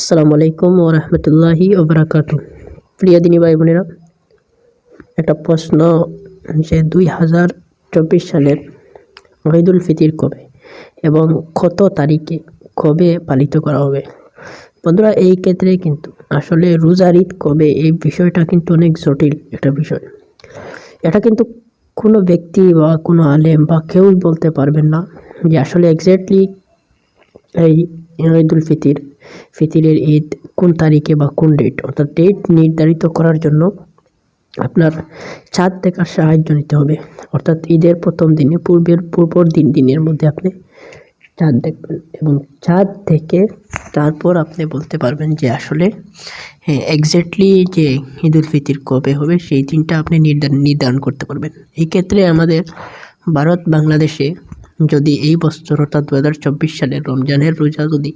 আসসালামু আলাইকুম ও রহমতুল্লাহি ওবরাকাতু প্রিয় দিনী ভাই বোনেরা, একটা প্রশ্ন যে দুই হাজার চব্বিশ সালের ঈদুল ফিতির কবে এবং কত তারিখে কবে পালিত করা হবে? বন্ধুরা, এই ক্ষেত্রে কিন্তু আসলে রোজার ঈদ কবে এই বিষয়টা কিন্তু অনেক জটিল একটা বিষয়। এটা কিন্তু কোনো ব্যক্তি বা কোনো আলেম বা কেউ বলতে পারবেন না যে আসলে এক্স্যাক্টলি এই ঈদুল ফিতির ফিতিরের ঈদ কোন তারিখে বা কোন ডেট অর্থাৎ ডেট নির্ধারিত করার জন্য আপনার চাঁদ দেখার সাহায্য নিতে হবে। অর্থাৎ ঈদের প্রথম দিনে, পূর্বের, পূর্বর দিন, দিনের মধ্যে আপনি চাঁদ দেখবেন এবং চাঁদ থেকে তারপর আপনি বলতে পারবেন যে আসলে হ্যাঁ এক্স্যাক্টলি যে ঈদুল ফিতির কবে হবে সেই দিনটা আপনি নির্ধারণ নির্ধারণ করতে পারবেন। এই ক্ষেত্রে আমাদের ভারত বাংলাদেশে যদি এই বছর অর্থাৎ দু হাজার চব্বিশ সালের রমজানের রোজা যদি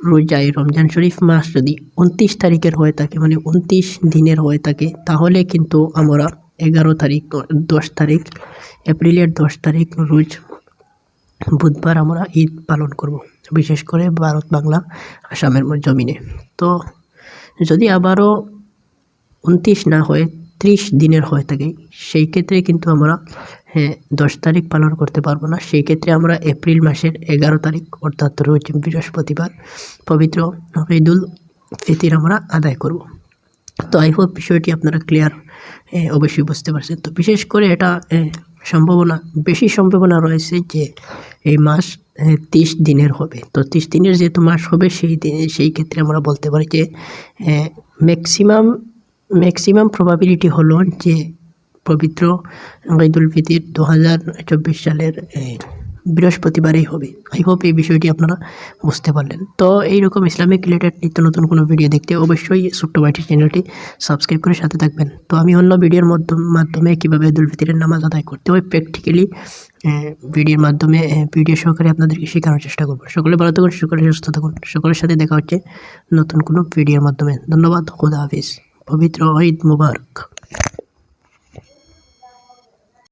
রোজায় রমজান শরীফ মাস যদি উনত্রিশ তারিখের হয়ে থাকে মানে উনত্রিশ দিনের হয়ে থাকে, তাহলে কিন্তু আমরা এগারো তারিখ, দশ তারিখ, এপ্রিলের দশ তারিখ রোজ বুধবার আমরা ঈদ পালন করব। বিশেষ করে ভারত বাংলা, আসামের জমিনে। তো যদি আবারও উনত্রিশ না হয়ে ত্রিশ দিনের হয়ে থাকে, সেই ক্ষেত্রে কিন্তু আমরা হ্যাঁ দশ তারিখ পালন করতে পারব না। সেই ক্ষেত্রে আমরা এপ্রিল মাসের এগারো তারিখ, অর্থাৎ রোজ বৃহস্পতিবার পবিত্র ঈদুল ফিতির আমরা আদায় করব। তো আই হোপ বিষয়টি আপনারা ক্লিয়ার অবশ্যই বুঝতে পারছেন। তো বিশেষ করে এটা সম্ভাবনা, বেশি সম্ভাবনা রয়েছে যে এই মাস তিরিশ দিনের হবে। তো তিরিশ দিনের যেহেতু মাস হবে, সেই দিনে, সেই ক্ষেত্রে আমরা বলতে পারি যে ম্যাক্সিমাম ম্যাক্সিমাম প্রবাবিলিটি হলো যে পবিত্র ঈদুল ফিতির দু হাজার চব্বিশ সালের বৃহস্পতিবারেই হবে। আই হোপ এই বিষয়টি আপনারা বুঝতে পারলেন। তো এইরকম ইসলামিক রিলেটেড নিত্য নতুন কোনো ভিডিও দেখতে অবশ্যই ছোট্ট চ্যানেলটি সাবস্ক্রাইব করে সাথে থাকবেন। তো আমি অন্য ভিডিওর মাধ্যম- কীভাবে ঈদুল ফিতরের নামাজ আদায় করতে হয় প্র্যাকটিক্যালি ভিডিওর মাধ্যমে ভিডিও সহকারে আপনাদেরকে শেখানোর চেষ্টা করব। সকলে ভালো থাকুন, সকলে সুস্থ থাকুন, সকলের সাথে দেখা হচ্ছে নতুন কোনো ভিডিওর মাধ্যমে। ধন্যবাদ, খুদা হাফিজ। পবিত্র ঈদ মুবারক।